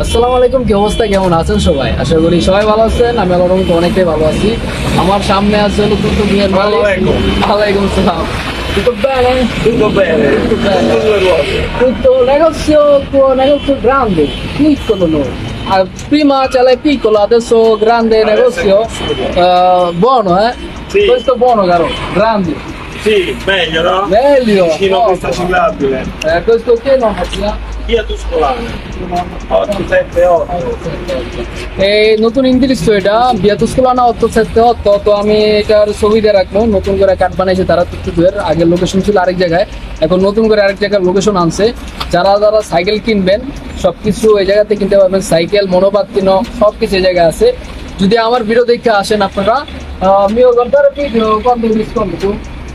আসসালামু আলাইকুম কি অবস্থা কেমন আছেন সবাই আশা করি সবাই ভালো আছেন আমি আল্লাহর রহমতে অনেকটাই ভালো আছি আমার সামনে আছে হলো তুতু মিয়ার মালিক. ওয়ালাইকুম আসসালাম Tutto bene? Tutto bene, Tutto bene. tutto due ruote. Tutto negozio tuo negozio grande, piccolo no. Ah, prima ce l'hai piccolo, adesso grande Adesso è negozio. grosso. Eh, buono, eh? Sì. Questo è buono, caro. Grande. Sì, meglio, no? Meglio. Vicino a Oh, questa ciclabile. Eh, questo che non faccia? Via Tuscolana. 8, 7, 8. এই নতুন English তো এটা বিয়াতুসকুলানা অত সেতে অত তো আমি এটার ছবি দিয়ে রাখব নতুন করে কাট বানাইছে তারা তুতুদের আগের লোকেশন ছিল আরেক জায়গায় এখন নতুন করে আরেক জায়গায় লোকেশন আনছে যারা যারা সাইকেল কিনবেন সবকিছু এই জায়গাতে কিনতে পারবেন সাইকেল মনোবাদ কিনো সব কিছু এই জায়গায় আছে যদি আমার ভিডিও দেখে আসেন আপনারা guardare video quando mi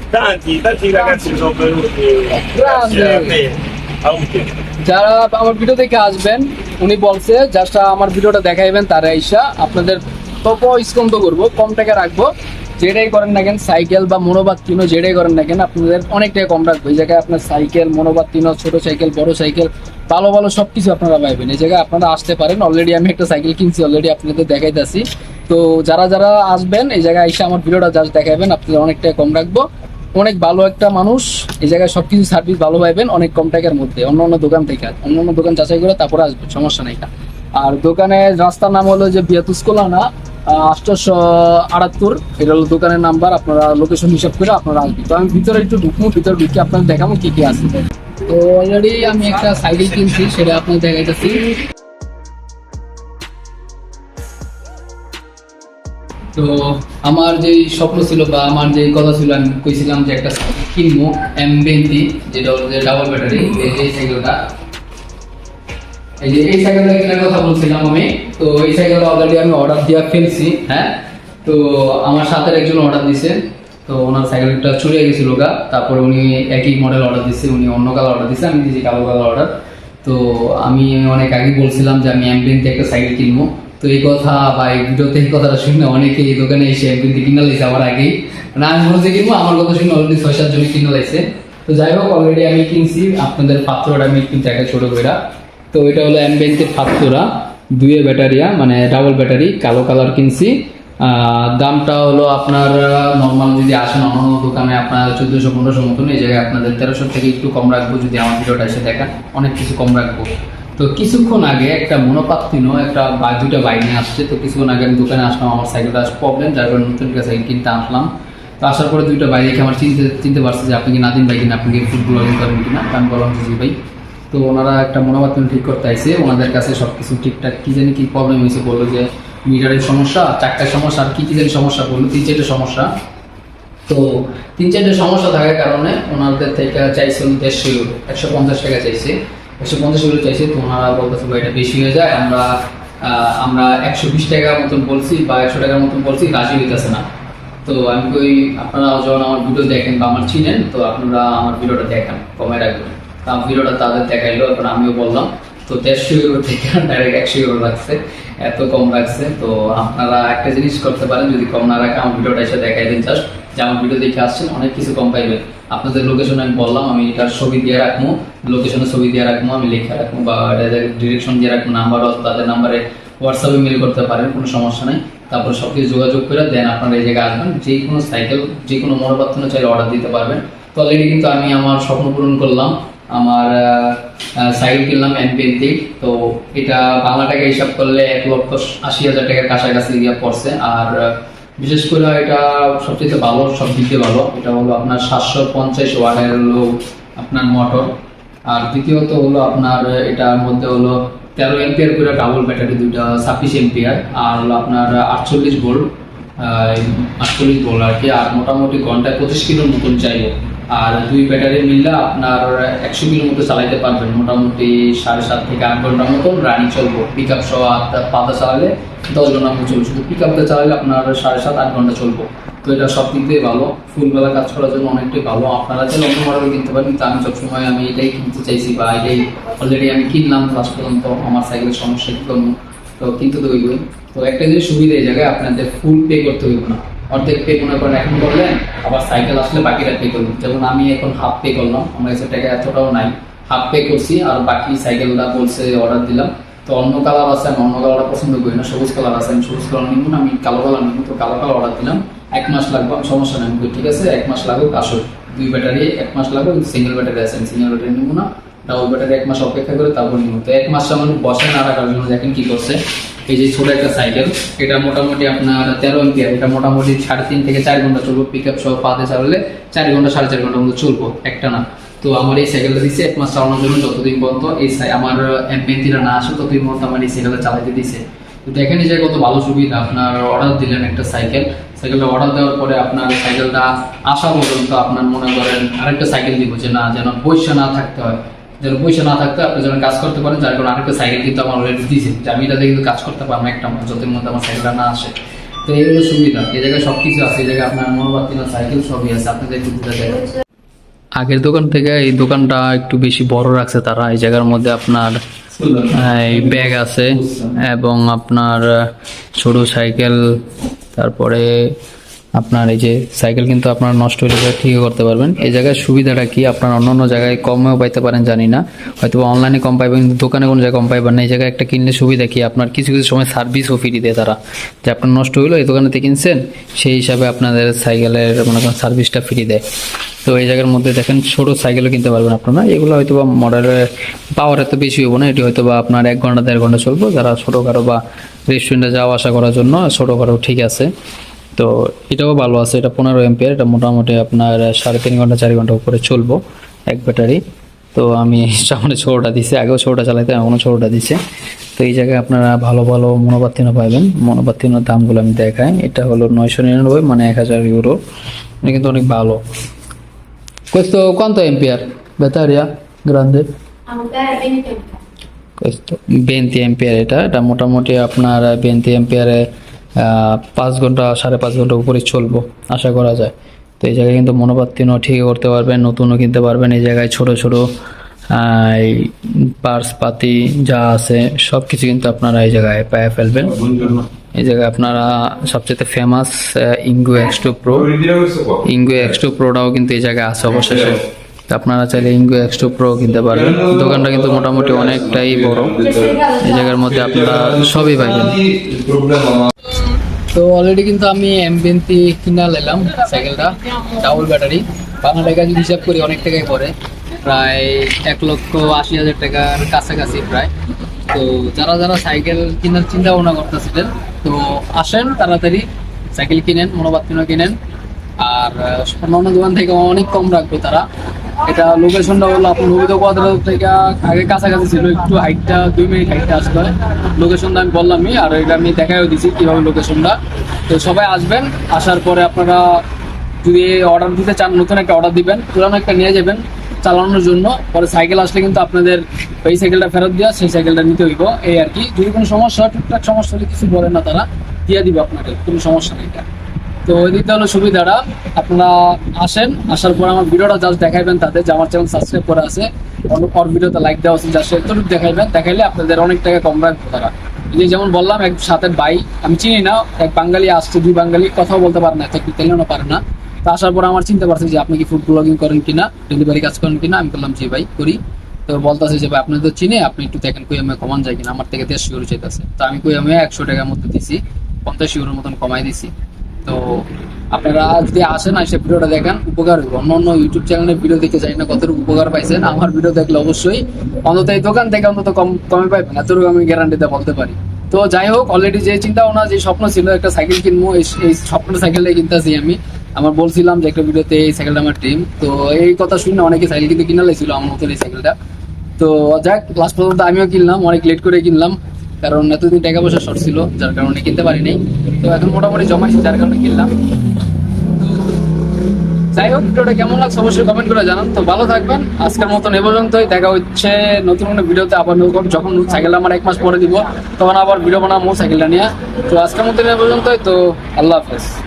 Tanti, tanti ragazzi sono venuti Grande. যারা আমার ভিডিও দেখে আসবেন, উনি বলছে জাস্ট আমার ভিডিওটা দেখাইবেন তারা আইসা আপনাদের তপ স্কন্ত করব, কম টাকা রাখব। যেটাই করেন না কেন, সাইকেল বা মনোবাদ কিনো, যেটাই করেন না কেন, আপনাদের অনেকটাই কম রাখব। এই জায়গায় আপনার সাইকেল, মনোবাদ কিনো, ছোট সাইকেল, বড় সাইকেল, ভালো ভালো সব কিছু আপনারা পাইবেন। এই জায়গায় আপনারা আসতে পারেন। অলরেডি আমি একটা সাইকেল কিনছি অলরেডি আপনাদের দেখাইতেছি। তো যারা যারা আসবেন, এই জায়গায় এসে আমার ভিডিওটা জাস্ট দেখাবেন আপনাদের অনেকটাই কম রাখব। অনেক ভালো একটা মানুষ, এই জায়গায় সবকিছু সার্ভিস ভালো পাইবেন, অনেক কম টাকার মধ্যে, অন্য অন্য দোকান থেকে। অন্য অন্য দোকান যাচাই করে তারপরে আসবে, সমস্যা নেই আর দোকানের রাস্তার নাম হলো যে বিয়াতুসকোলানা আটশোশো আটাত্তর, এটা হলো দোকানের নাম্বার, আপনারা লোকেশন হিসাব করে আপনারা আসবেন। তো আমি ভিতরে একটু ঢুকবো, ভিতরে ঢুকে আপনাদের দেখাবো কি কি আছে। তো অলরেডি আমি একটা সাইকেল কিনছি, সেটা আপনাদের দেখাইতেছি। তো আমার যে স্বপ্ন ছিল বা আমার যে কথা ছিল, আমি কইছিলাম যে একটা কিনবো এম বেন্টি যেটা হলো যে ডাবল ব্যাটারি এই সাইকেলটা এই যে এই সাইকেলটা কেনার কথা বলছিলাম আমি, তো এই সাইকেলটা অলরেডি আমি অর্ডার দিয়ে ফেলছি হ্যাঁ? তো আমার সাথে একজন অর্ডার দিছে, তো ওনার সাইকেলটা চুরিয়ে গেছিল গা। তারপরে উনি একই মডেল অর্ডার দিচ্ছে উনি অন্য কালার অর্ডার দিচ্ছে আমি দিয়েছি কালো কালার অর্ডার তো আমি অনেক আগে বলছিলাম যে আমি অ্যাম্বিয়েন্ট একটা সাইকেল কিনবো। তো এই কথা বা এই ভিডিওতে এই কথাটা শুনে অনেকে এই দোকানে এসে অ্যাম্বিয়েন্ট কিনে লাইছে আমার আগেই। মানে আমি বলছি কিনবো, আমার কথা শুনে অলরেডি ছয়, সাত জন কিনে লাইছে। তো যাই হোক অলরেডি আমি কিনছি, আপনাদের পাত্রটা আমি কিন্তু একটা ছোট করে তো এটা হলো অ্যাম্বিয়েন্টের পাত্ররা দুয়ে ব্যাটারিয়া মানে ডাবল ব্যাটারি, কালো কালার কিনছি। দামটা হলো আপনার নর্মাল যদি আসেন অন্য দোকানে আপনার চোদ্দোশো, পনেরোশো মতন, এই জায়গায় আপনাদের তেরোশো থেকে একটু কম রাখব, যদি আমার ভিডিওটা এসে দেখেন, অনেক কিছু কম রাখব। তো কিছুক্ষণ আগে একটা মনোপাত্তিনো একটা বা দুইটা বাইক নিয়ে আসছে। তো কিছুক্ষণ আগে আমি দোকানে আসলাম, আমার সাইকেলটা প্রবলেম যার কারণে নতুন একটা সাইকেল কিনতে আসলাম। তো আসার পরে দুইটা বাইক আমার চিনতে চিনতে পারছে যে আপনি কি নাদিন বাইক কিনা, আপনি কি ফুটবল করেন কিনা। আমি বললাম, জি ভাই। তো ওনারা একটা মনোবাতন ঠিক করতে আইছে। ওনাদের কাছে সব কিছু ঠিকঠাক, কী জানি কী প্রবলেম হয়েছে, বলল যে মিটারের সমস্যা চারটার সমস্যা, আর কী কী জানি সমস্যা বলল, তিন চারটে সমস্যা। তো তিন চারটে সমস্যা থাকার কারণে ওনাদের থেকে চাইছে দেড়শো, একশো পঞ্চাশ টাকা চাইছে। একশো পঞ্চাশ চাইছে, তো ওনারা বলতেছে এটা বেশি হয়ে যায়, আমরা আমরা একশো বিশ টাকার মতন বলছি বা একশো টাকার মতন বলছি, রাজি হইতেছে না। তো আমি কই, আপনারা যখন আমার ভিডিও দেখেন বা আমার চিনেন, তো আপনারা আমার ভিডিওটা দেখেন কমে রাখবেন। তো আমার ভিডিওটা তাদের দেখাইলো এবার আমিও বললাম, তো দেড়শো ইউরো থেকে ডাইরেক্ট একশো ইউরো রাখছে এত কম রাখছে তো আপনারা একটা জিনিস করতে পারেন, যদি কম না রাখে, আমার ভিডিওটা এসে দেখাই দিন জাস্ট যে আমার ভিডিও দেখে আসছেন, অনেক কিছু কম পাইবেন। আপনাদের লোকেশন আমি বললাম, আমি এটার ছবি দিয়ে রাখব। লোকেশনের ছবি দিয়ে রাখব, আমি লিখে রাখব বা ডিরেকশন দিয়ে রাখব নাম্বার তাদের নাম্বারে হোয়াটসঅ্যাপে মেল করতে পারেন, কোনো সমস্যা নেই। তারপর সব কিছু যোগাযোগ করে দেন আপনারা এই জায়গায় আসবেন। যে কোনো সাইকেল যে কোনো মনোপাত্তন চাইলে অর্ডার দিতে পারবেন। তো অলরেডি কিন্তু আমি আমার স্বপ্ন পূরণ করলাম। আমার সাইকেল কিনলাম এনপিএনটি তো এটা বাংলা টাকা হিসাব করলে এক লক্ষ আশি হাজার টাকার কাছাকাছি পড়ছে। আর বিশেষ করে এটা সবচেয়ে ভালো সব দিক ভালো, এটা হলো আপনার সাতশো পঞ্চাশ ওয়াটের হলো আপনার মোটর আর দ্বিতীয়ত হলো আপনার এটার মধ্যে হলো তেরো এম্পিয়ার করে ডাবল ব্যাটারি দুইটা ছাব্বিশ এম্পিয়ার আর হলো আপনার আটচল্লিশ ভোল্ট আটচল্লিশ ভোল্ট আর কি, আর মোটামুটি ঘন্টায় পঁচিশ কিলোর মতন চাইবে আর দুই ব্যাটারি মিললে আপনার একশো কিলো মতো চালাইতে পারবেন, মোটামুটি সাড়ে সাত থেকে আট ঘণ্টার মতন রানিং চলবো। পিক আপ সহ পাতা চালালে দশ ঘণ্টা মতো চলবে শুধু পিক আপটা চালালে আপনার সাড়ে সাত, আট ঘণ্টা চলবো। তো এটা সব দিক দিয়ে ভালো। ফুলবেলা কাজ করার জন্য অনেকটাই ভালো। আপনারা চাইলে অন্য মডেল কিনতে পারেন কিন্তু আমি সবসময় আমি এটাই কিনতে চাইছি বা এটাই অলরেডি আমি কিনলাম লাস্ট পর্যন্ত। আমার সাইকেলের সমস্যা জন্য তো কিনতে তো হইবই। তো একটা জিনিস সুবিধা এই জায়গায় আপনাদের ফুল পে করতে হইব না। অর্ধেক পে মনে করেন এখন করলেন, আবার সাইকেল আসলে বাকিটা পে করবেন। যেমন আমি এখন হাফ পে করলাম, আমার কাছে টাকা এতটাও নাই। হাফ পে করছি, আর বাকি সাইকেলটা বলছে অর্ডার দিলাম। তো অন্য কালার আছে, আমি অন্য কালারটা পছন্দ করি না, সবুজ কালার আছে, আমি সবুজ কালার নিব না, আমি কালো কালার নিব, তো কালো কালার অর্ডার দিলাম। এক মাস লাগবে, আমি সমস্যা নেই ঠিক আছে? এক মাস লাগুক, আসুক। দুই ব্যাটারি এক মাস লাগবে সিঙ্গেল ব্যাটারি আছে, আমি সিঙ্গেল ব্যাটারি নিব না। ডাবল ব্যাটারি এক মাস অপেক্ষা করে তারপর নিব। তো এক মাস আমার বসে না রাখার জন্য দেখেন কি করছে। এই যে ছোট একটা সাইকেল এটা মোটামুটি আপনার তেরো এম্পিয়ার এটা মোটামুটি সাড়ে তিন থেকে চার ঘণ্টা চলবো পিক আপ সহ পাতে চালালে চার ঘণ্টা, সাড়ে চার ঘণ্টা মতো চলবো, একটা না। তো আমার এই সাইকেলটা দিচ্ছে এক মাস চালানোর জন্য যতদিন পর্যন্ত এই আমার এমপিএনটিটা না আসে, ততদিন পর্যন্ত আমার এই সাইকেলটা চালাতে দিছে। তো দেখেন যে কত ভালো সুবিধা, আপনার অর্ডার দিলেন একটা সাইকেল সাইকেলটা অর্ডার দেওয়ার পরে আপনার সাইকেলটা আসা পর্যন্ত আপনার মনে করেন আরেকটা সাইকেল দিব, যে না, যেন পয়সা না থাকতে হয়। যেন পয়সা না থাকতে আপনি যেন কাজ করতে পারেন, যার কারণে আরেকটা সাইকেল কিন্তু আমার অলরেডি দিয়েছে যে আমি এটাতে কিন্তু কাজ করতে পারব একটা মাস, যতদিন মধ্যে আমার সাইকেলটা না আসে। তো এই সুবিধা। এই জায়গায় সব কিছু আছে, এই জায়গায় আপনার মনোবাদ সাইকেল সবই আছে। আপনাদের আগের দোকান থেকে এই দোকানটা একটু বেশি বড় রাখছে তারা। এই জায়গার মধ্যে আপনার, এই ব্যাগ আছে এবং আপনার ছোট সাইকেল, তারপরে আপনার এই যে সাইকেল কিন্তু আপনার নষ্ট হয়ে পরে ঠিক করতে পারবেন। এই জায়গায় সুবিধাটা কি? আপনার অন্য অন্য জায়গায় কমেও পাইতে পারেন, জানি না। হয়তো অনলাইনে কম পাইবেন, কিন্তু দোকানে কোনো জায়গায় কম পাইবেন না। এই জায়গায় একটা কিনলে সুবিধা কি? আপনার কিছু কিছু সময় সার্ভিসও ফ্রি দেয় তারা। যে আপনার নষ্ট হইল, এই দোকানেতে কিনছেন, সেই হিসাবে আপনাদের সাইকেলের মনে করেন সার্ভিসটা ফ্রি দেয়। তো এই জায়গার মধ্যে দেখেন ছোট সাইকেলও কিনতে পারবেন আপনারা। এগুলো হয়তো বা মডেলের পাওয়ার এত বেশি হব না, এটি হয়তো বা আপনার এক ঘণ্টা, দেড় ঘণ্টা চলবো। যারা ছোটো ছোটোখাটো বা রেস্টুরেন্টে যাওয়া আসা করার জন্য ছোটো ছোটোখাটো ঠিক আছে। তো এটাও ভালো আছে, এটা পনেরো এমপিয়ার এটা মোটামুটি আপনার সাড়ে তিন ঘণ্টা, চার ঘণ্টা উপরে চলবো এক ব্যাটারি। তো আমি সামনে ছোটোটা দিছি, আগেও ছোটোটা চালাইতে এখনও ছোটোটা দিছে। তো এই জায়গায় আপনারা ভালো ভালো মনোবাত্তিনও পাবেন। মনোবাত্তিনের দামগুলো আমি দেখাই। এটা হলো নয়শো নিরানব্বই মানে এক হাজার ইউরো। এটা কিন্তু অনেক ভালো। Questo quanto è grande? Ampere 20 ampere. Questo 20 ampere এটা এটা মোটামুটি আপনার 20 ampere পাঁচ ঘণ্টা, সাড়ে পাঁচ ঘণ্টা উপরে চলবো, আশা করা যায় তো এই জায়গায় কিন্তু মনোপাত্তিনও ঠিক করতে পারবেন, নতুনও কিনতে পারবেন, এই জায়গায় ছোট ছোট পার্স, পাতি যা আছে সব কিছু কিন্তু আপনারা এই জায়গায় পায়ে ফেলবেন এই জায়গায় আপনারা সবচেয়ে famous Engwe X two pro Engwe X two প্রোটাও কিন্তু এই জায়গায় আছে অবশেষে। তো আপনারা চাইলে ইঙ্গু এক্স টু প্রো কিনতে পারবেন দোকানটা কিন্তু মোটামুটি অনেকটাই বড়। এই জায়গার মধ্যে আপনারা সবই পাইবেন। তো অলরেডি কিন্তু আমি এমবিএনটি কিনা নিলাম সাইকেলটা ডাবল ব্যাটারি বাংলা টাকা যদি হিসাব করি অনেক টাকাই পড়ে। প্রায় এক লক্ষ আশি হাজার টাকার কাছাকাছি প্রায়। তো যারা যারা সাইকেল কেনার চিন্তা ভাবনা করতেছিলেন, তো আসেন তাড়াতাড়ি সাইকেল কিনেন মনোবাত্তিনও কিনেন। আর, অন্যান্য দোকান থেকে অনেক কম রাখবে তারা। এটা লোকেশনটা হলো আপনার নবীদ কোয়াদ্রাত থেকে আগে কাছাকাছি ছিল, একটু হাইটটা দুই মিনিট হাইটটা আসতে হয় লোকেশনটা আমি বললামই, আর এটা আমি দেখাও দিছি কীভাবে লোকেশনটা তো সবাই আসবেন, আসার পরে আপনারা যদি অর্ডার দিতে চান, নতুন একটা অর্ডার দিবেন, পুরানো একটা নিয়ে যাবেন। চালানোর জন্য। পরে সাইকেল আসলে কিন্তু আপনাদের ওই সাইকেলটা ফেরত দেওয়া সেই সাইকেলটা নিতে হইব। এই আর কি। যদি কোনো সমস্যা টুকটাক সমস্যা হলে কিছু বলে না তারা, দিয়ে দিবে আপনাকে। কোনো সমস্যা নেই তো ওই দিকটা হলো সুবিধাটা, আপনারা আসেন, আসার পর আমার ভিডিওটা জাস্ট দেখাইবেন তাদের, যে আমার চ্যানেল সাবস্ক্রাইব করা আছে। ওর ভিডিওতে লাইক দেওয়া আছে জাস্ট এতটুকু দেখাইবেন। দেখাইলে আপনাদের অনেক টাকা কম রাখবে তারা। এই যে যেমন বললাম, এক সাথে ভাই, আমি চিনি না, এক বাঙালি আসছে, দুই বাঙালি, কথাও বলতে পারে না তেলেও পারে না। তো আসার পর আমার চিনতে পারছে যে আপনি কি ফুড ব্লগিং করেন কিনা ডেলিভারি কাজ করেন কিনা, আমি বললাম, জি ভাই, করি। তো বলতেছে যে, ভাই, আপনি তো চিনে, আপনি একটু দেখেন, কই আমি কমান যায় কিনা, আমার থেকে দেড়শো ইউরো চাইতেছে। তো আমি কই, আমি একশো টাকার মধ্যে দিছি, পঞ্চাশ ইউরোর মতন কমাই দিছি। তো আপনারা যদি আসেন, এসে ভিডিওটা দেখেন, উপকার হইব। অন্য অন্য ইউটিউব চ্যানেলে ভিডিও দেখে জানি না কতটুকু উপকার পাইছেন। আমার ভিডিও দেখলে অবশ্যই অন্তত এই দোকান থেকে অন্তত কম, কমে পাইবেন। এতটুকু আমি গ্যারান্টিতে বলতে পারি। তো যাই হোক অলরেডি যে চিন্তা ভাবনা, যে স্বপ্ন ছিল, একটা সাইকেল কিনবো, এই স্বপ্নটা সাইকেলটাই কিনতেছি আমি। আমার বলছিলাম যে একটা ভিডিওতে এই সাইকেলটা আমার ড্রিম তো এই কথা শুনে অনেকে সাইকেল কিন্তু কিনা লেছিল আমার মতন এই সাইকেলটা তো যাক লাস্ট পর্যন্ত আমিও কিনলাম, অনেক লেট করে কিনলাম, কারণ এতদিন টাকা পয়সা শর্ট ছিল, যার কারণে কিনতে পারিনি। তো এখন মোটামুটি জমাইছি যার কারণে কিনলাম। যাই হোক, ভিডিওটা কেমন লাগছে অবশ্যই কমেন্ট করে জানান। তো ভালো থাকবেন, আজকের মতন এ পর্যন্তই। দেখা হচ্ছে নতুন কোনো ভিডিওতে আবার নতুন যখন সাইকেলটা আমার এক মাস পরে দিব, তখন আবার ভিডিও বানাবো সাইকেলটা নিয়ে। তো আজকের মতন এ পর্যন্তই, তো আল্লাহ হাফেজ।